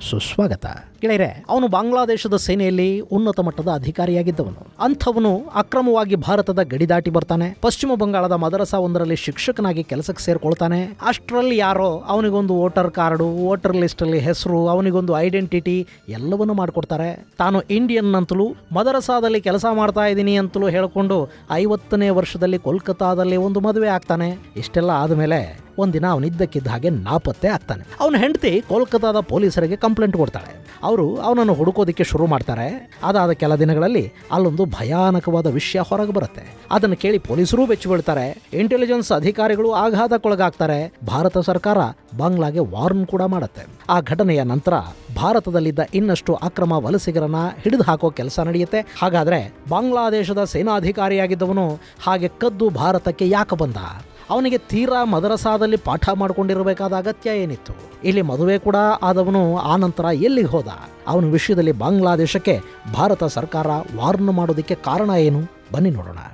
ಸುಸ್ವಾಗತ. ಗೆಳೆಯರೆ, ಅವನು ಬಾಂಗ್ಲಾದೇಶದ ಸೇನೆಯಲ್ಲಿ ಉನ್ನತ ಮಟ್ಟದ ಅಧಿಕಾರಿಯಾಗಿದ್ದವನು. ಅಂಥವನು ಅಕ್ರಮವಾಗಿ ಭಾರತದ ಗಡಿ ದಾಟಿ ಬರ್ತಾನೆ. ಪಶ್ಚಿಮ ಬಂಗಾಳದ ಮದರಸಾ ಒಂದರಲ್ಲಿ ಶಿಕ್ಷಕನಾಗಿ ಕೆಲಸಕ್ಕೆ ಸೇರ್ಕೊಳ್ತಾನೆ. ಅಷ್ಟರಲ್ಲಿ ಯಾರೋ ಅವನಿಗೊಂದು ವೋಟರ್ ಕಾರ್ಡು, ವೋಟರ್ ಲಿಸ್ಟಲ್ಲಿ ಹೆಸರು, ಅವನಿಗೊಂದು ಐಡೆಂಟಿಟಿ ಎಲ್ಲವನ್ನು ಮಾಡಿಕೊಡ್ತಾರೆ. ತಾನು ಇಂಡಿಯನ್ ಅಂತಲೂ ಮದರಸಾದಲ್ಲಿ ಕೆಲಸ ಮಾಡ್ತಾ ಇದ್ದೀನಿ ಅಂತಲೂ ಹೇಳಿಕೊಂಡು ಐವತ್ತನೇ ವರ್ಷದಲ್ಲಿ ಕೋಲ್ಕತ್ತಾದಲ್ಲಿ ಒಂದು ಮದುವೆ ಆಗ್ತಾನೆ. ಇಷ್ಟೆಲ್ಲ ಆದಮೇಲೆ ಒಂದಿನ ಅವನಿದ್ದಕ್ಕಿದ್ದ ಹಾಗೆ ನಾಪತ್ತೆ ಆಗ್ತಾನೆ. ಅವನ ಹೆಂಡತಿ ಕೋಲ್ಕತ್ತಾದ ಪೊಲೀಸರಿಗೆ ಕಂಪ್ಲೇಂಟ್ ಕೊಡ್ತಾಳೆ. ಅವರು ಅವನನ್ನು ಹುಡುಕೋದಕ್ಕೆ ಶುರು ಮಾಡ್ತಾರೆ. ಅದಾದ ಕೆಲ ದಿನಗಳಲ್ಲಿ ಅಲ್ಲೊಂದು ಭಯಾನಕವಾದ ವಿಷಯ ಹೊರಗೆ ಬರುತ್ತೆ. ಅದನ್ನು ಕೇಳಿ ಪೊಲೀಸರು ಬೆಚ್ಚಿ ಬೀಳ್ತಾರೆ. ಇಂಟೆಲಿಜೆನ್ಸ್ ಅಧಿಕಾರಿಗಳು ಆಘಾತಕ್ಕೊಳಗಾಗ್ತಾರೆ. ಭಾರತ ಸರ್ಕಾರ ಬಾಂಗ್ಲಾಗೆ ವಾರ್ನ್ ಕೂಡ ಮಾಡುತ್ತೆ. ಆ ಘಟನೆಯ ನಂತರ ಭಾರತದಲ್ಲಿದ್ದ ಇನ್ನಷ್ಟು ಅಕ್ರಮ ವಲಸಿಗರನ್ನ ಹಿಡಿದು ಹಾಕೋ ಕೆಲಸ ನಡೆಯುತ್ತೆ. ಹಾಗಾದ್ರೆ ಬಾಂಗ್ಲಾದೇಶದ ಸೇನಾಧಿಕಾರಿಯಾಗಿದ್ದವನು ಹಾಗೆ ಕದ್ದು ಭಾರತಕ್ಕೆ ಯಾಕೆ ಬಂದ? ಅವನಿಗೆ ತೀರಾ ಮದರಸಾದಲ್ಲಿ ಪಾಠ ಮಾಡಿಕೊಂಡಿರಬೇಕಾದ ಅಗತ್ಯ ಏನಿತ್ತು? ಇಲ್ಲಿ ಮದುವೆ ಕೂಡ ಆದವನು ಆನಂತರ ಎಲ್ಲಿಗೆ ಹೋದ? ಅವನ ವಿಷಯದಲ್ಲಿ ಬಾಂಗ್ಲಾದೇಶಕ್ಕೆ ಭಾರತ ಸರ್ಕಾರ ವಾರ್ನ್ ಮಾಡೋದಕ್ಕೆ ಕಾರಣ ಏನು? ಬನ್ನಿ ನೋಡೋಣ.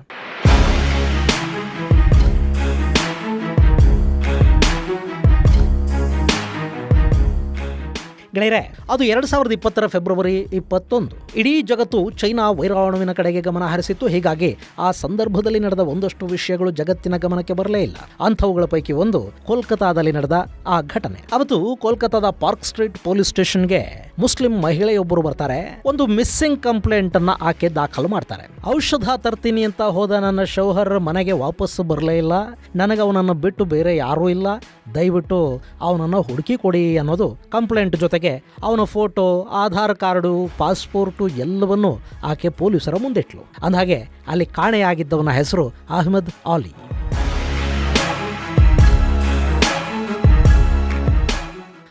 ಗೆಳೆಯರೆ, ಅದು ಎರಡು ಸಾವಿರದ ಇಪ್ಪತ್ತರ ಫೆಬ್ರವರಿ ಇಪ್ಪತ್ತೊಂದು. ಇಡೀ ಜಗತ್ತು ಚೈನಾ ವೈರಾಣುವಿನ ಕಡೆಗೆ ಗಮನ ಹರಿಸಿತ್ತು. ಹೀಗಾಗಿ ಆ ಸಂದರ್ಭದಲ್ಲಿ ನಡೆದ ಒಂದಷ್ಟು ವಿಷಯಗಳು ಜಗತ್ತಿನ ಗಮನಕ್ಕೆ ಬರಲೇ ಇಲ್ಲ. ಅಂಥವುಗಳ ಪೈಕಿ ಒಂದು ಕೋಲ್ಕತಾದಲ್ಲಿ ನಡೆದ ಆ ಘಟನೆ. ಅವತ್ತು ಕೋಲ್ಕತಾದ ಪಾರ್ಕ್ ಸ್ಟ್ರೀಟ್ ಪೊಲೀಸ್ ಸ್ಟೇಷನ್ಗೆ ಮುಸ್ಲಿಂ ಮಹಿಳೆಯೊಬ್ಬರು ಬರ್ತಾರೆ. ಒಂದು ಮಿಸ್ಸಿಂಗ್ ಕಂಪ್ಲೇಂಟ್ ಅನ್ನ ಆಕೆ ದಾಖಲು ಮಾಡ್ತಾರೆ. ಔಷಧ ತರ್ತೀನಿ ಅಂತ ಹೋದ ನನ್ನ ಶೌಹರ್ ಮನೆಗೆ ವಾಪಸ್ ಬರಲೇ ಇಲ್ಲ. ನನಗೆ ಅವನನ್ನು ಬಿಟ್ಟು ಬೇರೆ ಯಾರೂ ಇಲ್ಲ. ದಯವಿಟ್ಟು ಅವನನ್ನು ಹುಡುಕಿ ಕೊಡಿ ಅನ್ನೋದು ಕಂಪ್ಲೇಂಟ್ ಜೊತೆಗೆ ಅವನ ಫೋಟೋ, ಆಧಾರ್ ಕಾರ್ಡು, ಪಾಸ್ಪೋರ್ಟು ಎಲ್ಲವನ್ನೂ ಆಕೆ ಪೊಲೀಸರ ಮುಂದಿಟ್ಲು. ಅಂದಹಾಗೆ ಅಲ್ಲಿ ಕಾಣೆಯಾಗಿದ್ದವನ ಹೆಸರು ಅಹ್ಮದ್ ಆಲಿ.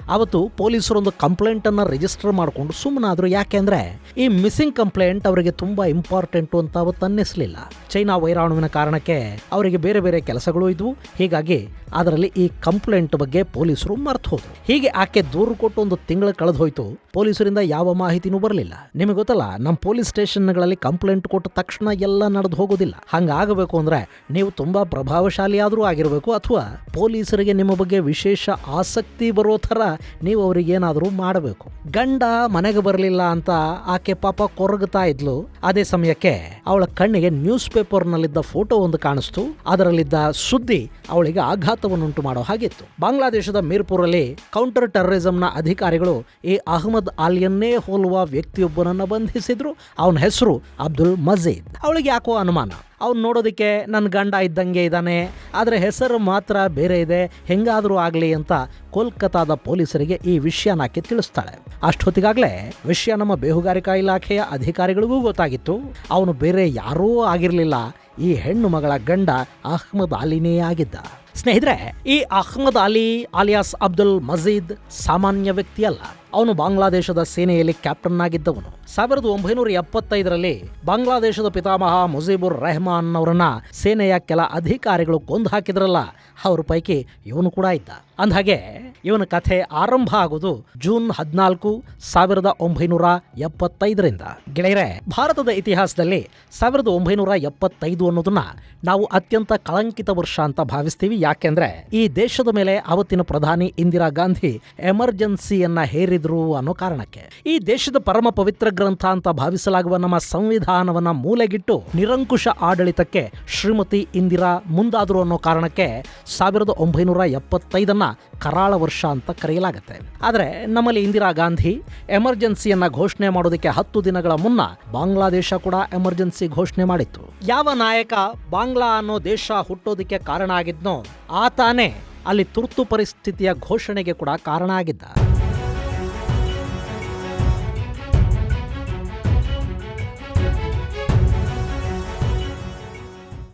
ಅವತ್ತು ಪೊಲೀಸರೊಂದು ಕಂಪ್ಲೇಂಟನ್ನು ರಿಜಿಸ್ಟರ್ ಮಾಡಿಕೊಂಡು ಸುಮ್ಮನಾದರು ಯಾಕೆಂದರೆ ಈ ಮಿಸ್ಸಿಂಗ್ ಕಂಪ್ಲೇಂಟ್ ಅವರಿಗೆ ತುಂಬ ಇಂಪಾರ್ಟೆಂಟು ಅಂತ ಅವತ್ತು ಅನ್ನಿಸ್ಲಿಲ್ಲ. ಚೈನಾ ವೈರಾಣುವಿನ ಕಾರಣಕ್ಕೆ ಅವರಿಗೆ ಬೇರೆ ಬೇರೆ ಕೆಲಸಗಳು ಇದ್ವು. ಹೀಗಾಗಿ ಅದರಲ್ಲಿ ಈ ಕಂಪ್ಲೇಂಟ್ ಬಗ್ಗೆ ಪೊಲೀಸರು ಮರ್ತು ಹೋದ್ರು. ಹೀಗೆ ಆಕೆ ದೂರು ಕೊಟ್ಟು ಒಂದು ತಿಂಗಳು ಕಳೆದು ಹೋಯ್ತು. ಪೊಲೀಸರಿಂದ ಯಾವ ಮಾಹಿತಿನೂ ಬರಲಿಲ್ಲ. ನಿಮಗೆ ಗೊತ್ತಲ್ಲ ನಮ್ಮ ಪೊಲೀಸ್ ಸ್ಟೇಷನ್ಗಳಲ್ಲಿ ಕಂಪ್ಲೇಂಟ್ ಕೊಟ್ಟ ತಕ್ಷಣ ಎಲ್ಲ ನಡೆದು ಹೋಗೋದಿಲ್ಲ. ಹಂಗಾಗಬೇಕು ಅಂದ್ರೆ ನೀವು ತುಂಬಾ ಪ್ರಭಾವಶಾಲಿ ಆದರೂ ಆಗಿರಬೇಕು, ಅಥವಾ ಪೊಲೀಸರಿಗೆ ನಿಮ್ಮ ಬಗ್ಗೆ ವಿಶೇಷ ಆಸಕ್ತಿ ಬರೋ ಥರ ನೀವು ಅವ್ರಿಗೆ ಏನಾದರೂ ಮಾಡಬೇಕು. ಗಂಡ ಮನೆಗೆ ಬರಲಿಲ್ಲ ಅಂತ ಆಕೆ ಪಾಪ ಕೊರಗುತ್ತಾ ಇದ್ಲು. ಅದೇ ಸಮಯಕ್ಕೆ ಅವಳ ಕಣ್ಣಿಗೆ ನ್ಯೂಸ್ ಪೇಪರ್ನಲ್ಲಿದ್ದ ಫೋಟೋ ಒಂದು ಕಾಣಿಸ್ತು. ಅದರಲ್ಲಿದ್ದ ಸುದ್ದಿ ಅವಳಿಗೆ ಆಘಾತವನ್ನುಂಟು ಮಾಡೋ ಹಾಗಿತ್ತು. ಬಾಂಗ್ಲಾದೇಶದ ಮೀರ್ಪುರಲ್ಲಿ ಕೌಂಟರ್ ಟೆರರಿಸಂನ ಅಧಿಕಾರಿಗಳು ಈ ಅಹಮದ್ ಆಲಿಯನ್ನೇ ಹೋಲುವ ವ್ಯಕ್ತಿಯೊಬ್ಬನನ್ನು ಬಂಧಿಸಿದ್ರು. ಅವನ ಹೆಸರು ಅಬ್ದುಲ್ ಮಜೀದ್. ಅವಳಿಗೆ ಯಾಕೋ ಅನುಮಾನ? ಅವ್ನು ನೋಡೋದಕ್ಕೆ ನನ್ನ ಗಂಡ ಇದ್ದಂಗೆ ಇದ್ದಾನೆ ಆದರೆ ಹೆಸರು ಮಾತ್ರ ಬೇರೆ ಇದೆ. ಹೆಂಗಾದರೂ ಆಗಲಿ ಅಂತ ಕೋಲ್ಕತ್ತಾದ ಪೊಲೀಸರಿಗೆ ಈ ವಿಷಯನಾಕಿ ತಿಳಿಸ್ತಾಳೆ. ಅಷ್ಟೊತ್ತಿಗಾಗಲೇ ವಿಷಯ ನಮ್ಮ ಬೇಹುಗಾರಿಕಾ ಇಲಾಖೆಯ ಅಧಿಕಾರಿಗಳಿಗೂ ಗೊತ್ತಾಗಿತ್ತು. ಅವನು ಬೇರೆ ಯಾರೂ ಆಗಿರಲಿಲ್ಲ. ಈ ಹೆಣ್ಣು ಮಗಳ ಗಂಡ ಅಹ್ಮದ್ ಅಲಿನೇ ಆಗಿದ್ದ. ಸ್ನೇಹಿತರೆ, ಈ ಅಹ್ಮದ್ ಅಲಿ ಅಲಿಯಾಸ್ ಅಬ್ದುಲ್ ಮಜೀದ್ ಸಾಮಾನ್ಯ ವ್ಯಕ್ತಿಯಲ್ಲ. ಅವನು ಬಾಂಗ್ಲಾದೇಶದ ಸೇನೆಯಲ್ಲಿ ಕ್ಯಾಪ್ಟನ್ ಆಗಿದ್ದವನು ಸಾವಿರದ ಒಂಬೈನೂರ ಎಪ್ಪತ್ತೈದರಲ್ಲಿ ಬಾಂಗ್ಲಾದೇಶದ ಪಿತಾಮಹ ಮುಜೀಬುರ್ ರೆಹಮಾನ್ ಅವರನ್ನ ಸೇನೆಯ ಕೆಲ ಅಧಿಕಾರಿಗಳು ಕೊಂದು ಹಾಕಿದ್ರಲ್ಲ, ಅವ್ರ ಪೈಕಿ ಇವನು ಕೂಡ ಇದ್ದ. ಅಂದ್ಹಾಗೆ, ಇವನ ಕಥೆ ಆರಂಭ ಆಗೋದು ಜೂನ್ ಹದಿನಾಲ್ಕು, ಸಾವಿರದ ಒಂಬೈನೂರ ಎಪ್ಪತ್ತೈದರಿಂದ. ಗೆಳೆಯರೆ, ಭಾರತದ ಇತಿಹಾಸದಲ್ಲಿ ಸಾವಿರದ ಒಂಬೈನೂರ ಎಪ್ಪತ್ತೈದು ಅನ್ನೋದನ್ನ ನಾವು ಅತ್ಯಂತ ಕಳಂಕಿತ ವರ್ಷ ಅಂತ ಭಾವಿಸ್ತೀವಿ. ಯಾಕೆಂದ್ರೆ, ಈ ದೇಶದ ಮೇಲೆ ಅವತ್ತಿನ ಪ್ರಧಾನಿ ಇಂದಿರಾ ಗಾಂಧಿ ಎಮರ್ಜೆನ್ಸಿಯನ್ನ ಹೇರಿದ್ರು ಅನ್ನೋ ಕಾರಣಕ್ಕೆ. ಈ ದೇಶದ ಪರಮ ಪವಿತ್ರ ಗ್ರಂಥ ಅಂತ ಭಾವಿಸಲಾಗುವ ನಮ್ಮ ಸಂವಿಧಾನವನ್ನ ಮೂಲೆಗಿಟ್ಟು ನಿರಂಕುಶ ಆಡಳಿತಕ್ಕೆ ಶ್ರೀಮತಿ ಇಂದಿರಾ ಮುಂದಾದ್ರು ಅನ್ನೋ ಕಾರಣಕ್ಕೆ ಸಾವಿರದ ಒಂಬೈನೂರ ಎಪ್ಪತ್ತೈದನ್ನ ಕರಾಳ ವರ್ಷ ಅಂತ ಕರೆಯಲಾಗುತ್ತೆ. ಆದರೆ ನಮ್ಮಲ್ಲಿ ಇಂದಿರಾ ಗಾಂಧಿ ಎಮರ್ಜೆನ್ಸಿಯನ್ನ ಘೋಷಣೆ ಮಾಡೋದಕ್ಕೆ ಹತ್ತು ದಿನಗಳ ಮುನ್ನ ಬಾಂಗ್ಲಾದೇಶ ಕೂಡ ಎಮರ್ಜೆನ್ಸಿ ಘೋಷಣೆ ಮಾಡಿತ್ತು. ಯಾವ ನಾಯಕ ಬಾಂಗ್ಲಾ ಅನ್ನೋ ದೇಶ ಹುಟ್ಟೋದಕ್ಕೆ ಕಾರಣ ಆಗಿದ್ನೋ ಆತಾನೇ ಅಲ್ಲಿ ತುರ್ತು ಪರಿಸ್ಥಿತಿಯ ಘೋಷಣೆಗೆ ಕೂಡ ಕಾರಣ ಆಗಿದ್ದ.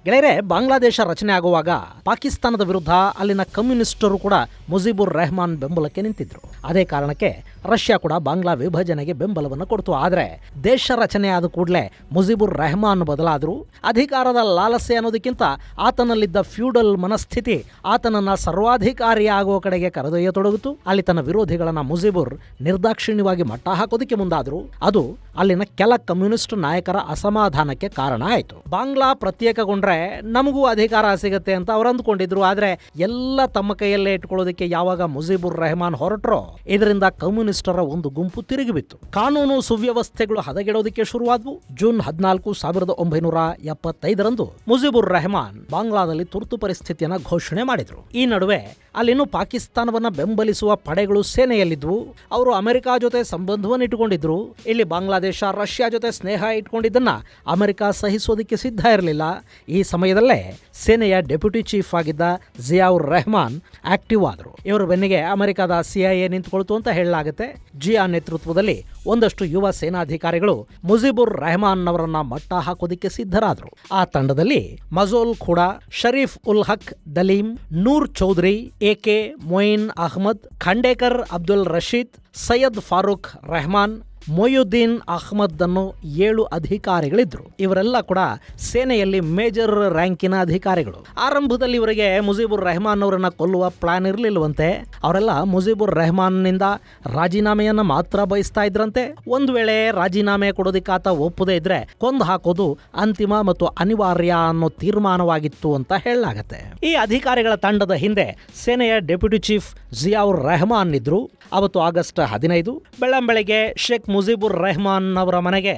ಗೆಳೆಯರೆ, ಬಾಂಗ್ಲಾದೇಶ ರಚನೆ ಆಗುವಾಗ ಪಾಕಿಸ್ತಾನದ ವಿರುದ್ಧ ಅಲ್ಲಿನ ಕಮ್ಯುನಿಸ್ಟರು ಕೂಡ ಮುಜೀಬುರ್ ರೆಹಮಾನ್ ಬೆಂಬಲಕ್ಕೆ ನಿಂತಿದ್ರು. ಅದೇ ಕಾರಣಕ್ಕೆ ರಷ್ಯಾ ಕೂಡ ಬಾಂಗ್ಲಾ ವಿಭಜನೆಗೆ ಬೆಂಬಲವನ್ನು ಕೊಡ್ತು. ಆದರೆ ದೇಶ ರಚನೆ ಆದ ಕೂಡಲೇ ಮುಜಿಬುರ್ ರೆಹಮಾನ್ ಬದಲಾದರು. ಅಧಿಕಾರದ ಲಾಲಸೆ ಅನ್ನೋದಕ್ಕಿಂತ ಆತನಲ್ಲಿದ್ದ ಫ್ಯೂಡಲ್ ಮನಸ್ಥಿತಿ ಆತನನ್ನ ಸರ್ವಾಧಿಕಾರಿ ಆಗುವ ಕಡೆಗೆ ಕರೆದೊಯ್ಯತೊಡಗಿತು. ಅಲ್ಲಿ ತನ್ನ ವಿರೋಧಿಗಳನ್ನ ಮುಜಿಬುರ್ ನಿರ್ದಾಕ್ಷಿಣ್ಯವಾಗಿ ಮಟ್ಟ ಹಾಕೋದಕ್ಕೆ ಮುಂದಾದ್ರು. ಅದು ಅಲ್ಲಿನ ಕೆಲ ಕಮ್ಯುನಿಸ್ಟ್ ನಾಯಕರ ಅಸಮಾಧಾನಕ್ಕೆ ಕಾರಣ ಆಯಿತು. ಬಾಂಗ್ಲಾ ಪ್ರತ್ಯೇಕಗೊಂಡ್ರೆ ನಮಗೂ ಅಧಿಕಾರ ಸಿಗುತ್ತೆ ಅಂತ ಅವ್ರು ಅಂದುಕೊಂಡಿದ್ರು. ಆದ್ರೆ ಎಲ್ಲ ತಮ್ಮ ಕೈಯಲ್ಲೇ ಇಟ್ಕೊಳ್ಳೋದಕ್ಕೆ ಯಾವಾಗ ಮುಜಿಬುರ್ ರೆಹಮಾನ್ ಹೊರಟ್ರೋ, ಇದರಿಂದ ಕಮ್ಯುನಿಸ್ಟರ ಒಂದು ಗುಂಪು ತಿರುಗಿಬಿತ್ತು ಕಾನೂನು ಸುವ್ಯವಸ್ಥೆಗಳು ಹದಗೆಡೋದಕ್ಕೆ ಶುರುವಾದವು. ಜೂನ್ ಹದಿನಾಲ್ಕು ಸಾವಿರದ ಒಂಬೈನೂರ ಎಪ್ಪತ್ತೈದರಂದು ಮುಜಿಬುರ್ ರೆಹಮಾನ್ ಬಾಂಗ್ಲಾದಲ್ಲಿ ತುರ್ತು ಪರಿಸ್ಥಿತಿಯನ್ನ ಘೋಷಣೆ ಮಾಡಿದ್ರು. ಈ ನಡುವೆ ಅಲ್ಲಿನ್ನು ಪಾಕಿಸ್ತಾನವನ್ನ ಬೆಂಬಲಿಸುವ ಪಡೆಗಳು ಸೇನೆಯಲ್ಲಿದ್ವು. ಅವರು ಅಮೆರಿಕ ಜೊತೆ ಸಂಬಂಧವನ್ನು ಇಟ್ಟುಕೊಂಡಿದ್ರು. ಇಲ್ಲಿ ಬಾಂಗ್ಲಾದೇಶ, ರಷ್ಯಾ ಜೊತೆ ಸ್ನೇಹ ಇಟ್ಕೊಂಡಿದ್ದನ್ನ ಅಮೆರಿಕ ಸಹಿಸೋದಕ್ಕೆ ಸಿದ್ಧ ಇರಲಿಲ್ಲ. ಈ ಸಮಯದಲ್ಲೇ ಸೇನೆಯ ಡೆಪ್ಯೂಟಿ ಚೀಫ್ ಆಗಿದ್ದ ಜಿಯಾವುರ್ ರೆಹಮಾನ್ ಆಕ್ಟಿವ್ ಆದರು. ಇವರ ಬೆನ್ನಿಗೆ ಅಮೆರಿಕದ ಸಿಐಎ ನಿಂತುಕೊಳ್ತು ಅಂತ ಹೇಳಲಾಗುತ್ತೆ. ಜಿಯಾ ನೇತೃತ್ವದಲ್ಲಿ ಒಂದಷ್ಟು ಯುವ ಸೇನಾಧಿಕಾರಿಗಳು ಮುಜಿಬುರ್ ರೆಹಮಾನ್ ಅವರನ್ನ ಮಟ್ಟ ಹಾಕೋದಿಕ್ಕೆ ಸಿದ್ಧರಾದರು. ಆ ತಂಡದಲ್ಲಿ ಮಜೋಲ್ ಖುಡ ಶರೀಫ್ ಉಲ್ ಹಕ್ ದಲೀಂ ನೂರ್ ಚೌಧರಿ ಎಕೆ ಮೊಯಿನ್ ಅಹ್ಮದ್, ಖಂಡೇಕರ್ ಅಬ್ದುಲ್ ರಶೀದ್, ಸೈಯದ್ ಫಾರೂಕ್ ರೆಹಮಾನ್ ಮೊಯುದ್ದೀನ್ ಅಹ್ಮದ್ ಅನ್ನೋ ಏಳು ಅಧಿಕಾರಿಗಳಿದ್ರು. ಇವರೆಲ್ಲ ಕೂಡ ಸೇನೆಯಲ್ಲಿ ಮೇಜರ್ ರ್ಯಾಂಕಿನ ಅಧಿಕಾರಿಗಳು. ಆರಂಭದಲ್ಲಿ ಇವರಿಗೆ ಮುಜೀಬುರ್ ರೆಹಮಾನ್ ಅವರನ್ನ ಕೊಲ್ಲುವ ಪ್ಲಾನ್ ಇರಲಿಲ್ವಂತೆ. ಅವರೆಲ್ಲ ಮುಜೀಬುರ್ ರೆಹಮಾನ್ನಿಂದ ರಾಜೀನಾಮೆಯನ್ನ ಮಾತ್ರ ಬಯಸ್ತಾ ಇದ್ರಂತೆ. ಒಂದು ವೇಳೆ ರಾಜೀನಾಮೆ ಕೊಡೋದಕ್ಕೆ ಆತ ಒಪ್ಪದೇ ಇದ್ರೆ ಕೊಂದು ಹಾಕೋದು ಅಂತಿಮ ಮತ್ತು ಅನಿವಾರ್ಯ ಅನ್ನೋ ತೀರ್ಮಾನವಾಗಿತ್ತು ಅಂತ ಹೇಳಲಾಗತ್ತೆ. ಈ ಅಧಿಕಾರಿಗಳ ತಂಡದ ಹಿಂದೆ ಸೇನೆಯ ಡೆಪ್ಯೂಟಿ ಚೀಫ್ ಜಿಯಾವುರ್ ರೆಹಮಾನ್ ಇದ್ರು ಅವತ್ತು ಆಗಸ್ಟ್ ಹದಿನೈದು, ಬೆಳ್ಳಂಬೆಳಗ್ಗೆ ಶೇಖ್ ಮುಜಿಬುರ್ ರೆಹಮಾನ್ ಅವರ ಮನೆಗೆ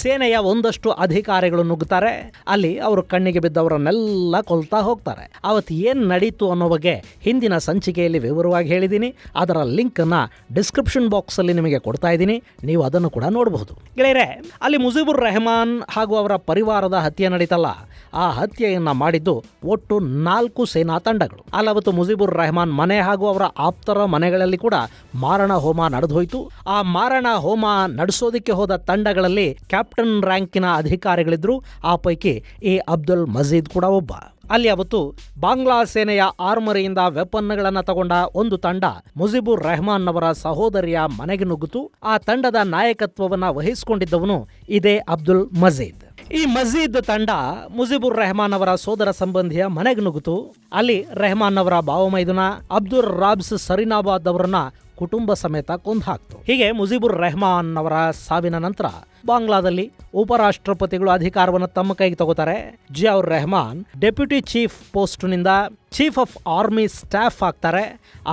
ಸೇನೆಯ ಒಂದಷ್ಟು ಅಧಿಕಾರಿಗಳು ನುಗ್ಗುತ್ತಾರೆ ಅಲ್ಲಿ ಅವರು ಕಣ್ಣಿಗೆ ಬಿದ್ದವರನ್ನೆಲ್ಲ ಕೊಲ್ತಾ ಹೋಗ್ತಾರೆ. ಅವತ್ತು ಏನು ನಡೀತು ಅನ್ನೋ ಬಗ್ಗೆ ಹಿಂದಿನ ಸಂಚಿಕೆಯಲ್ಲಿ ವಿವರವಾಗಿ ಹೇಳಿದ್ದೀನಿ. ಅದರ ಲಿಂಕ್ ಅನ್ನ ಡಿಸ್ಕ್ರಿಪ್ಷನ್ ಬಾಕ್ಸ್ ಅಲ್ಲಿ ನಿಮಗೆ ಕೊಡ್ತಾ ಇದ್ದೀನಿ. ನೀವು ಅದನ್ನು ಕೂಡ ನೋಡಬಹುದು. ಗೆಳೆಯರೆ, ಅಲ್ಲಿ ಮುಜೀಬುರ್ ರೆಹಮಾನ್ ಹಾಗೂ ಅವರ ಪರಿವಾರದ ಹತ್ಯೆ ನಡೀತಲ್ಲ. ಆ ಹತ್ಯೆಯನ್ನು ಮಾಡಿದ್ದು ಒಟ್ಟು ನಾಲ್ಕು ಸೇನಾ ತಂಡಗಳು. ಅಲ್ಲವತ್ತು ಮುಜಿಬುರ್ ರೆಹಮಾನ್ ಮನೆ ಹಾಗೂ ಅವರ ಆಪ್ತರ ಮನೆಗಳಲ್ಲಿ ಕೂಡ ಮಾರಣ ಹೋಮ ನಡೆದೋಯ್ತು. ಆ ಮಾರಣ ಹೋಮ ನಡೆಸೋದಕ್ಕೆ ಹೋದ ತಂಡಗಳಲ್ಲಿ ಕ್ಯಾಪ್ಟನ್ ರ್ಯಾಂಕಿನ ಅಧಿಕಾರಿಗಳಿದ್ರು. ಆ ಪೈಕಿ ಎ ಅಬ್ದುಲ್ ಮಜೀದ್ ಕೂಡ ಒಬ್ಬ. ಅಲ್ಲಿ ಅವತ್ತು ಬಾಂಗ್ಲಾ ಸೇನೆಯ ಆರ್ಮರಿಯಿಂದ ವೆಪನ್ಗಳನ್ನು ತಗೊಂಡ ಒಂದು ತಂಡ ಮುಜೀಬುರ್ ರೆಹಮಾನ್ ಅವರ ಸಹೋದರಿಯ ಮನೆಗೆ ನುಗ್ಗಿತು. ಆ ತಂಡದ ನಾಯಕತ್ವವನ್ನ ವಹಿಸಿಕೊಂಡಿದ್ದವನು ಇದೇ ಅಬ್ದುಲ್ ಮಜೀದ್. ಈ ಮಜೀದ್ ತಂಡ ಮುಜೀಬುರ್ ರೆಹಮಾನ್ ಅವರ ಸೋದರ ಸಂಬಂಧಿಯ ಮನೆಗೆ ನುಗ್ಗಿತು. ಅಲ್ಲಿ ರೆಹಮಾನ್ ಅವರ ಭಾವಮೈದುನ ಅಬ್ದುಲ್ ರಾಬ್ಸ್ ಸರಿನಾಬಾದ್ ಅವರನ್ನ ಕುಟುಂಬ ಸಮೇತ ಕೊಂದು ಹಾಕ್ತು. ಹೀಗೆ ಮುಜಿಬುರ್ ರೆಹಮಾನ್ ಅವರ ಸಾವಿನ ನಂತರ ಬಾಂಗ್ಲಾದಲ್ಲಿ ಉಪರಾಷ್ಟ್ರಪತಿಗಳು ಅಧಿಕಾರವನ್ನು ತಮ್ಮ ಕೈಗೆ ತಗೋತಾರೆ. ಜಿಯಾವ್ ರೆಹಮಾನ್ ಡೆಪ್ಯೂಟಿ ಚೀಫ್ ಪೋಸ್ಟ್ನಿಂದ ಚೀಫ್ ಆಫ್ ಆರ್ಮಿ ಸ್ಟಾಫ್ ಆಗ್ತಾರೆ.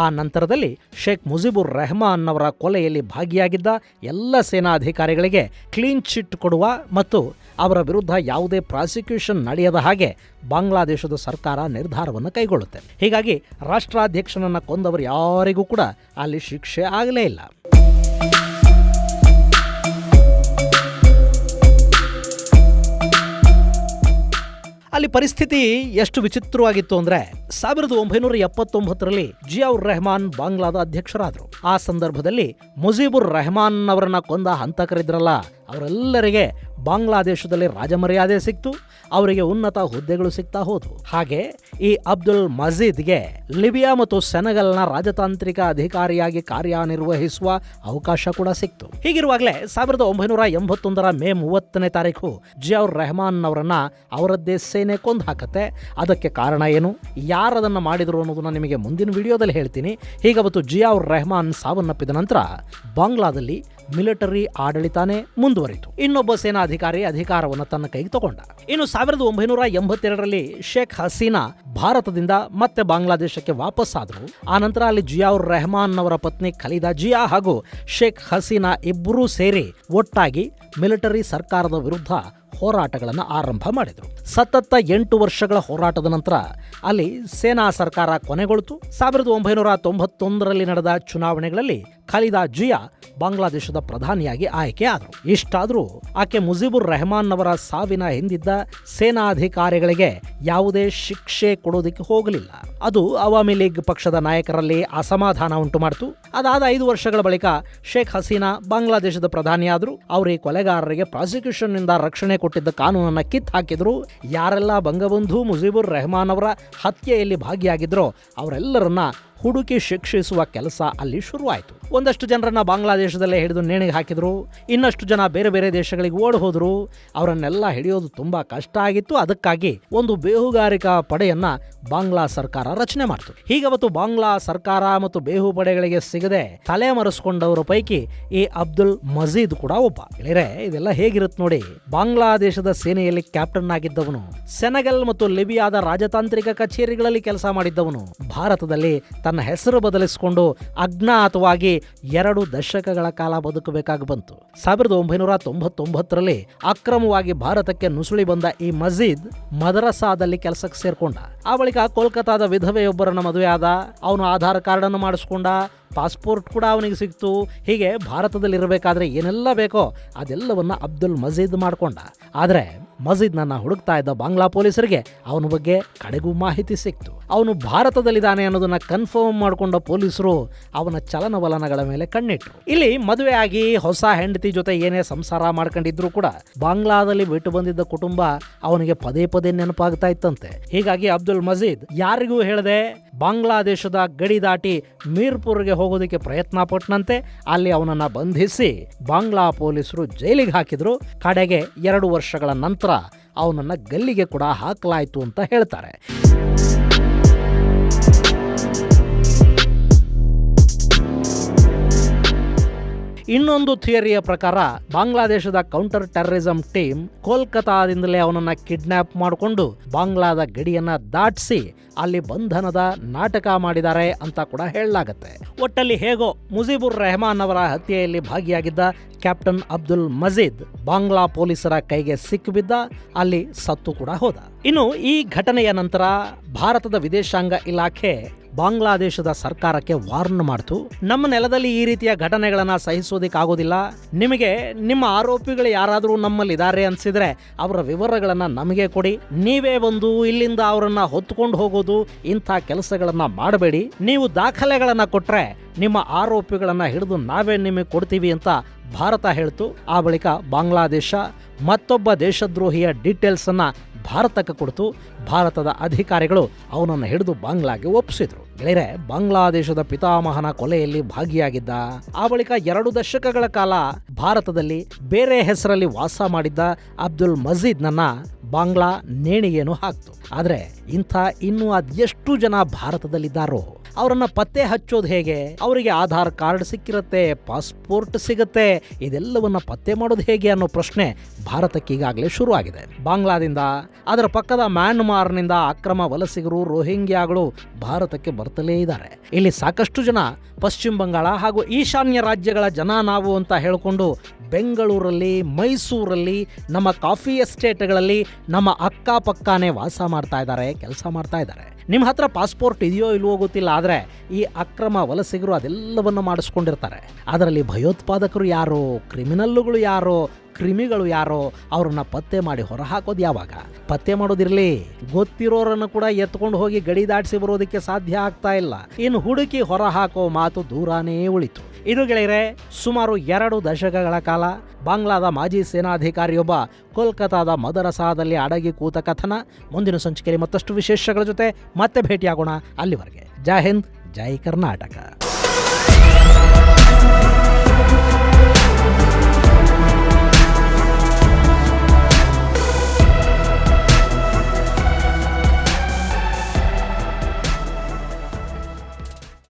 ಆ ನಂತರದಲ್ಲಿ ಶೇಖ್ ಮುಜಿಬುರ್ ರೆಹಮಾನ್ ಅವರ ಕೊಲೆಯಲ್ಲಿ ಭಾಗಿಯಾಗಿದ್ದ ಎಲ್ಲ ಸೇನಾ ಅಧಿಕಾರಿಗಳಿಗೆ ಕ್ಲೀನ್ ಚಿಟ್ ಕೊಡುವ ಮತ್ತು ಅವರ ವಿರುದ್ಧ ಯಾವುದೇ ಪ್ರಾಸಿಕ್ಯೂಷನ್ ನಡೆಯದ ಹಾಗೆ ಬಾಂಗ್ಲಾದೇಶದ ಸರ್ಕಾರ ನಿರ್ಧಾರವನ್ನು ಕೈಗೊಳ್ಳುತ್ತೆ. ಹೀಗಾಗಿ ರಾಷ್ಟ್ರಾಧ್ಯಕ್ಷನನ್ನು ಕೊಂದವರು ಯಾರಿಗೂ ಕೂಡ ಅಲ್ಲಿ ಶಿಕ್ಷೆ ಆಗಲೇ ಇಲ್ಲ. ಅಲ್ಲಿ ಪರಿಸ್ಥಿತಿ ಎಷ್ಟು ವಿಚಿತ್ರವಾಗಿತ್ತು ಅಂದ್ರೆ ಸಾವಿರದ ಒಂಬೈನೂರ ಎಪ್ಪತ್ತೊಂಬತ್ತರಲ್ಲಿ ಜಿಯಾವುರ್ ರೆಹಮಾನ್ ಬಾಂಗ್ಲಾದ ಅಧ್ಯಕ್ಷರಾದರು. ಆ ಸಂದರ್ಭದಲ್ಲಿ ಮುಜೀಬುರ್ ರೆಹಮಾನ್ ಅವರನ್ನ ಕೊಂದ ಹಂತಕರಿದ್ರಲ್ಲ ಅವರೆಲ್ಲರಿಗೆ ಬಾಂಗ್ಲಾದೇಶದಲ್ಲಿ ರಾಜಮರ್ಯಾದೆ ಸಿಕ್ತು, ಅವರಿಗೆ ಉನ್ನತ ಹುದ್ದೆಗಳು ಸಿಗ್ತಾ ಹೋದವು. ಹಾಗೆ ಈ ಅಬ್ದುಲ್ ಮಜೀದ್ಗೆ ಲಿಬಿಯಾ ಮತ್ತು ಸೆನೆಗಲ್ನ ರಾಜತಾಂತ್ರಿಕ ಅಧಿಕಾರಿಯಾಗಿ ಕಾರ್ಯನಿರ್ವಹಿಸುವ ಅವಕಾಶ ಕೂಡ ಸಿಕ್ತು. ಹೀಗಿರುವಾಗಲೇ ಸಾವಿರದ ಒಂಬೈನೂರ ಎಂಬತ್ತೊಂದರ ಮೇ ಮೂವತ್ತನೇ ತಾರೀಕು ಜಿಯಾವ್ ರೆಹಮಾನ್ ಅವರನ್ನ ಅವರದ್ದೇ ಸೇನೆ ಕೊಂದು ಹಾಕತ್ತೆ. ಅದಕ್ಕೆ ಕಾರಣ ಏನು? ಯಾರದನ್ನ ಮಾಡಿದ್ರು ಅನ್ನೋದನ್ನ ನಿಮಗೆ ಮುಂದಿನ ವಿಡಿಯೋದಲ್ಲಿ ಹೇಳ್ತೀನಿ. ಹೀಗವತ್ತು ಜಿಯಾವ್ ರೆಹಮಾನ್ ಸಾವನ್ನಪ್ಪಿದ ನಂತರ ಬಾಂಗ್ಲಾದಲ್ಲಿ ಮಿಲಿಟರಿ ಆಡಳಿತಾನೇ ಮುಂದುವರಿತು. ಇನ್ನೊಬ್ಬ ಸೇನಾಧಿಕಾರಿ ಅಧಿಕಾರವನ್ನು ತನ್ನ ಕೈಗೆ ತಗೊಂಡ. ಇನ್ನು ಸಾವಿರದ ಒಂಬೈನೂರ ಎಂಬತ್ತೆರಡರಲ್ಲಿ ಶೇಖ್ ಹಸೀನಾ ಭಾರತದಿಂದ ಮತ್ತೆ ಬಾಂಗ್ಲಾದೇಶಕ್ಕೆ ವಾಪಸ್ ಆದರು ಆ ನಂತರ ಅಲ್ಲಿ ಜಿಯಾವುರ್ ರೆಹಮಾನ್ ಅವರ ಪತ್ನಿ ಖಲೀದಾ ಜಿಯಾ ಹಾಗೂ ಶೇಖ್ ಹಸೀನಾ ಇಬ್ಬರೂ ಸೇರಿ ಒಟ್ಟಾಗಿ ಮಿಲಿಟರಿ ಸರ್ಕಾರದ ವಿರುದ್ಧ ಹೋರಾಟಗಳನ್ನು ಆರಂಭ ಮಾಡಿದರು. ಸತತ ಎಂಟು ವರ್ಷಗಳ ಹೋರಾಟದ ನಂತರ ಅಲ್ಲಿ ಸೇನಾ ಸರ್ಕಾರ ಕೊನೆಗೊಳ್ತು. ಸಾವಿರದ ಒಂಬೈನೂರ ತೊಂಬತ್ತೊಂದರಲ್ಲಿ ನಡೆದ ಚುನಾವಣೆಗಳಲ್ಲಿ ಖಲೀದಾ ಜಿಯಾ ಬಾಂಗ್ಲಾದೇಶದ ಪ್ರಧಾನಿಯಾಗಿ ಆಯ್ಕೆ ಆದರು ಇಷ್ಟಾದರೂ ಆಕೆ ಮುಜೀಬುರ್ ರೆಹಮಾನ್ ಅವರ ಸಾವಿನ ಹಿಂದಿದ್ದ ಸೇನಾಧಿಕಾರಿಗಳಿಗೆ ಯಾವುದೇ ಶಿಕ್ಷೆ ಕೊಡೋದಕ್ಕೆ ಹೋಗಲಿಲ್ಲ. ಅದು ಅವಾಮಿ ಲೀಗ್ ಪಕ್ಷದ ನಾಯಕರಲ್ಲಿ ಅಸಮಾಧಾನ ಉಂಟು ಮಾಡಿತು. ಅದಾದ ಐದು ವರ್ಷಗಳ ಬಳಿಕ ಶೇಖ್ ಹಸೀನಾ ಬಾಂಗ್ಲಾದೇಶದ ಪ್ರಧಾನಿಯಾದರು. ಅವರು ಈ ಕೊಲೆಗಾರರಿಗೆ ಪ್ರಾಸಿಕ್ಯೂಷನ್ನಿಂದ ರಕ್ಷಣೆ ಕೊಟ್ಟಿದ್ದ ಕಾನೂನನ್ನ ಕಿತ್ ಹಾಕಿದ್ರು. ಯಾರೆಲ್ಲ ಬಂಗಬಂಧು ಮುಜೀಬುರ್ ರೆಹಮಾನ್ ಅವರ ಹತ್ಯೆಯಲ್ಲಿ ಭಾಗಿಯಾಗಿದ್ರೋ ಅವರೆಲ್ಲರನ್ನ ಹುಡುಕಿ ಶಿಕ್ಷಿಸುವ ಕೆಲಸ ಅಲ್ಲಿ ಶುರುವಾಯಿತು. ಒಂದಷ್ಟು ಜನರನ್ನ ಬಾಂಗ್ಲಾದೇಶದಲ್ಲೇ ಹಿಡಿದು ನೇಣಿಗೆ ಹಾಕಿದ್ರು, ಇನ್ನಷ್ಟು ಜನ ಬೇರೆ ಬೇರೆ ದೇಶಗಳಿಗೆ ಓಡ್ ಹೋದ್ರು. ಅವರನ್ನೆಲ್ಲ ಹಿಡಿಯೋದು ತುಂಬಾ ಕಷ್ಟ ಆಗಿತ್ತು. ಅದಕ್ಕಾಗಿ ಒಂದು ಬೇಹುಗಾರಿಕಾ ಪಡೆಯನ್ನ ಬಾಂಗ್ಲಾ ಸರ್ಕಾರ ರಚನೆ ಮಾಡಿತು. ಹೀಗವತ್ತು ಬಾಂಗ್ಲಾ ಸರ್ಕಾರ ಮತ್ತು ಬೇಹು ಪಡೆಗಳಿಗೆ ಸಿಗದೆ ತಲೆ ಮರೆಸ್ಕೊಂಡವರ ಪೈಕಿ ಈ ಅಬ್ದುಲ್ ಮಜೀದ್ ಕೂಡ ಒಬ್ಬ. ಗೆಳೆಯರೆ ಇದೆಲ್ಲ ಹೇಗಿರುತ್ತೆ ನೋಡಿ, ಬಾಂಗ್ಲಾದೇಶದ ಸೇನೆಯಲ್ಲಿ ಕ್ಯಾಪ್ಟನ್ ಆಗಿದ್ದವನು, ಸೆನೆಗಲ್ ಮತ್ತು ಲಿಬಿಯಾದ ರಾಜತಾಂತ್ರಿಕ ಕಚೇರಿಗಳಲ್ಲಿ ಕೆಲಸ ಮಾಡಿದ್ದವನು, ಭಾರತದಲ್ಲಿ ತನ್ನ ಹೆಸರು ಬದಲಿಸಿಕೊಂಡು ಅಜ್ಞಾತವಾಗಿ ಎರಡು ದಶಕಗಳ ಕಾಲ ಬದುಕಬೇಕಾಗಿ ಬಂತು. ಸಾವಿರದ ಒಂಬೈನೂರ ತೊಂಬತ್ತೊಂಬತ್ತರಲ್ಲಿ ಅಕ್ರಮವಾಗಿ ಭಾರತಕ್ಕೆ ನುಸುಳಿ ಬಂದ ಈ ಮಜೀದ್ ಮದರಸಾದಲ್ಲಿ ಕೆಲಸಕ್ಕೆ ಸೇರ್ಕೊಂಡ. ಆ ಬಳಿಕ ಕೋಲ್ಕತ್ತಾದ ವಿಧವೆಯೊಬ್ಬರನ್ನ ಮದುವೆ ಆದ. ಅವನು ಆಧಾರ್ ಕಾರ್ಡ್ ಅನ್ನು ಮಾಡಿಸ್ಕೊಂಡ. ಪಾಸ್ಪೋರ್ಟ್ ಕೂಡ ಅವನಿಗೆ ಸಿಕ್ತು. ಹೀಗೆ ಭಾರತದಲ್ಲಿ ಇರಬೇಕಾದ್ರೆ ಏನೆಲ್ಲ ಬೇಕೋ ಅದೆಲ್ಲವನ್ನ ಅಬ್ದುಲ್ ಮಜೀದ್ ಮಾಡ್ಕೊಂಡ. ಆದರೆ ಮಜೀದ್ನನ್ನ ಹುಡುಕ್ತಾ ಇದ್ದ ಬಾಂಗ್ಲಾ ಪೊಲೀಸರಿಗೆ ಅವನ ಬಗ್ಗೆ ಕಡೆಗೂ ಮಾಹಿತಿ ಸಿಕ್ತು. ಅವನು ಭಾರತದಲ್ಲಿದ್ದಾನೆ ಅನ್ನೋದನ್ನ ಕನ್ಫರ್ಮ್ ಮಾಡಿಕೊಂಡ ಪೊಲೀಸರು ಅವನ ಚಲನವಲನಗಳ ಮೇಲೆ ಕಣ್ಣಿಟ್ರು. ಇಲ್ಲಿ ಮದುವೆ ಆಗಿ ಹೊಸ ಹೆಂಡತಿ ಜೊತೆ ಏನೇ ಸಂಸಾರ ಮಾಡ್ಕೊಂಡಿದ್ರು ಕೂಡ ಬಾಂಗ್ಲಾದಲ್ಲಿ ಬಿಟ್ಟು ಬಂದಿದ್ದ ಕುಟುಂಬ ಅವನಿಗೆ ಪದೇ ಪದೇ ನೆನಪಾಗ್ತಾ ಇತ್ತಂತೆ ಹೀಗಾಗಿ ಅಬ್ದುಲ್ ಮಜೀದ್ ಯಾರಿಗೂ ಹೇಳದೆ ಬಾಂಗ್ಲಾದೇಶದ ಗಡಿ ದಾಟಿ ಮೀರ್ಪುರ್ಗೆ ಹೋಗೋದಕ್ಕೆ ಪ್ರಯತ್ನ ಪಟ್ಟನಂತೆ ಅಲ್ಲಿ ಅವನನ್ನ ಬಂಧಿಸಿ ಬಾಂಗ್ಲಾ ಪೊಲೀಸರು ಜೈಲಿಗೆ ಹಾಕಿದ್ರು. ಕಡೆಗೆ ಎರಡು ವರ್ಷಗಳ ನಂತರ ಅವನನ್ನ ಗಲ್ಲಿಗೆ ಕೂಡ ಹಾಕಲಾಯಿತು ಅಂತ ಹೇಳ್ತಾರೆ. ಇನ್ನೊಂದು ಥಿಯರಿಯ ಪ್ರಕಾರ, ಬಾಂಗ್ಲಾದೇಶದ ಕೌಂಟರ್ ಟೆರರಿಸಂ ಟೀಮ್ ಕೋಲ್ಕತಾದಿಂದಲೇ ಅವನನ್ನ ಕಿಡ್ನಾಪ್ ಮಾಡಿಕೊಂಡು ಬಾಂಗ್ಲಾದ ಗಡಿಯನ್ನ ದಾಟಿಸಿ ಅಲ್ಲಿ ಬಂಧನದ ನಾಟಕ ಮಾಡಿದ್ದಾರೆ ಅಂತ ಕೂಡ ಹೇಳಲಾಗತ್ತೆ. ಒಟ್ಟಲ್ಲಿ ಹೇಗೋ ಮುಜೀಬುರ್ ರೆಹಮಾನ್ ಅವರ ಹತ್ಯೆಯಲ್ಲಿ ಭಾಗಿಯಾಗಿದ್ದ ಕ್ಯಾಪ್ಟನ್ ಅಬ್ದುಲ್ ಮಜೀದ್ ಬಾಂಗ್ಲಾ ಪೊಲೀಸರ ಕೈಗೆ ಸಿಕ್ಕಿಬಿದ್ದ, ಅಲ್ಲಿ ಸತ್ತು ಕೂಡ ಹೋದ. ಇನ್ನು ಈ ಘಟನೆಯ ನಂತರ ಭಾರತದ ವಿದೇಶಾಂಗ ಇಲಾಖೆ ಬಾಂಗ್ಲಾದೇಶದ ಸರ್ಕಾರಕ್ಕೆ ವಾರ್ನ್ ಮಾಡ್ತು. ನಮ್ಮ ನೆಲದಲ್ಲಿ ಈ ರೀತಿಯ ಘಟನೆಗಳನ್ನ ಸಹಿಸೋದಿಕ್ಕಾಗೋದಿಲ್ಲ. ನಿಮಗೆ, ನಿಮ್ಮ ಆರೋಪಿಗಳು ಯಾರಾದರೂ ನಮ್ಮಲ್ಲಿ ಇದ್ದಾರೆ ಅನ್ಸಿದ್ರೆ ಅವರ ವಿವರಗಳನ್ನು ನಮಗೆ ಕೊಡಿ. ನೀವೇ ಬಂದು ಇಲ್ಲಿಂದ ಅವರನ್ನು ಹೊತ್ಕೊಂಡು ಹೋಗೋದು, ಇಂಥ ಕೆಲಸಗಳನ್ನು ಮಾಡಬೇಡಿ. ನೀವು ದಾಖಲೆಗಳನ್ನು ಕೊಟ್ರೆ ನಿಮ್ಮ ಆರೋಪಿಗಳನ್ನು ಹಿಡಿದು ನಾವೇ ನಿಮಗೆ ಕೊಡ್ತೀವಿ ಅಂತ ಭಾರತ ಹೇಳ್ತು. ಆ ಬಳಿಕ ಬಾಂಗ್ಲಾದೇಶ ಮತ್ತೊಬ್ಬ ದೇಶದ್ರೋಹಿಯ ಡೀಟೇಲ್ಸ್ ಅನ್ನ ಭಾರತಕ್ಕೆ ಕೊಡ್ತು. ಭಾರತದ ಅಧಿಕಾರಿಗಳು ಅವನನ್ನು ಹಿಡಿದು ಬಾಂಗ್ಲಾಗೆ ಒಪ್ಪಿಸಿದ್ರು ಗೆಳೆಯರೆ, ಬಾಂಗ್ಲಾದೇಶದ ಪಿತಾಮಹನ ಕೊಲೆಯಲ್ಲಿ ಭಾಗಿಯಾಗಿದ್ದ, ಆ ಬಳಿಕ ಎರಡು ದಶಕಗಳ ಕಾಲ ಭಾರತದಲ್ಲಿ ಬೇರೆ ಹೆಸರಲ್ಲಿ ವಾಸ ಮಾಡಿದ್ದ ಅಬ್ದುಲ್ ಮಜೀದ್ ನನ್ನ ಬಾಂಗ್ಲಾ ನೇಣಿಗೆಯನ್ನು ಹಾಕ್ತು. ಆದ್ರೆ ಇಂಥ ಇನ್ನೂ ಅದೆಷ್ಟು ಜನ ಭಾರತದಲ್ಲಿದ್ದಾರೋ, ಅವರನ್ನ ಪತ್ತೆ ಹಚ್ಚೋದು ಹೇಗೆ, ಅವರಿಗೆ ಆಧಾರ್ ಕಾರ್ಡ್ ಸಿಕ್ಕಿರುತ್ತೆ, ಪಾಸ್ಪೋರ್ಟ್ ಸಿಗುತ್ತೆ, ಇದೆಲ್ಲವನ್ನ ಪತ್ತೆ ಮಾಡೋದು ಹೇಗೆ ಅನ್ನೋ ಪ್ರಶ್ನೆ ಭಾರತಕ್ಕೆ ಈಗಾಗಲೇ ಶುರುವಾಗಿದೆ. ಬಾಂಗ್ಲಾದಿಂದ, ಅದರ ಪಕ್ಕದ ಮ್ಯಾನ್ಮಾರ್ನಿಂದ ಅಕ್ರಮ ವಲಸಿಗರು, ರೋಹಿಂಗ್ಯಾಗಳು ಭಾರತಕ್ಕೆ ಬರ್ತಲೇ ಇದ್ದಾರೆ. ಇಲ್ಲಿ ಸಾಕಷ್ಟು ಜನ ಪಶ್ಚಿಮ ಬಂಗಾಳ ಹಾಗೂ ಈಶಾನ್ಯ ರಾಜ್ಯಗಳ ಜನ ನಾವು ಅಂತ ಹೇಳಿಕೊಂಡು ಬೆಂಗಳೂರಲ್ಲಿ, ಮೈಸೂರಲ್ಲಿ, ನಮ್ಮ ಕಾಫಿ ಎಸ್ಟೇಟ್ಗಳಲ್ಲಿ ನಮ್ಮ ಅಕ್ಕಪಕ್ಕನೇ ವಾಸ ಮಾಡ್ತಾ ಇದ್ದಾರೆ, ಕೆಲಸ ಮಾಡ್ತಾ ಇದ್ದಾರೆ. ನಿಮ್ಮ ಹತ್ರ ಪಾಸ್ಪೋರ್ಟ್ ಇದೆಯೋ ಇಲ್ವೋ ಗೊತ್ತಿಲ್ಲ, ಆದರೆ ಈ ಅಕ್ರಮ ವಲಸಿಗರು ಅದೆಲ್ಲವನ್ನು ಮಾಡಿಸ್ಕೊಂಡಿರ್ತಾರೆ. ಅದರಲ್ಲಿ ಭಯೋತ್ಪಾದಕರು ಯಾರು, ಕ್ರಿಮಿನಲ್ಲುಗಳು ಯಾರೋ ಕ್ರಿಮಿಗಳು ಯಾರೋ ಅವ್ರನ್ನ ಪತ್ತೆ ಮಾಡಿ ಹೊರಹಾಕೋದು ಯಾವಾಗ? ಪತ್ತೆ ಮಾಡೋದಿರಲಿ. ಗೊತ್ತಿರೋರನ್ನು ಕೂಡ ಎತ್ಕೊಂಡು ಹೋಗಿ ಗಡಿ ದಾಟಿಸಿ ಬರೋದಕ್ಕೆ ಸಾಧ್ಯ ಆಗ್ತಾ ಇಲ್ಲ. ಇನ್ನು ಹುಡುಕಿ ಹೊರ ಹಾಕೋ ಮಾತು ದೂರಾನೇ ಉಳಿತು. ಇದು ಗೆಳೆಯರೆ, ಸುಮಾರು ಎರಡು ದಶಕಗಳ ಕಾಲ ಬಾಂಗ್ಲಾದ ಮಾಜಿ ಸೇನಾಧಿಕಾರಿಯೊಬ್ಬ ಕೋಲ್ಕತಾದ ಮದರಸಾದಲ್ಲಿ ಅಡಗಿ ಕೂತ ಕಥನ. ಮುಂದಿನ ಸಂಚಿಕೆಯಲ್ಲಿ ಮತ್ತಷ್ಟು ವಿಶೇಷಗಳ ಜೊತೆ ಮತ್ತೆ ಭೇಟಿಯಾಗೋಣ ಅಲ್ಲಿವರೆಗೆ. ಜೈ ಹಿಂದ್, ಜೈ ಕರ್ನಾಟಕ.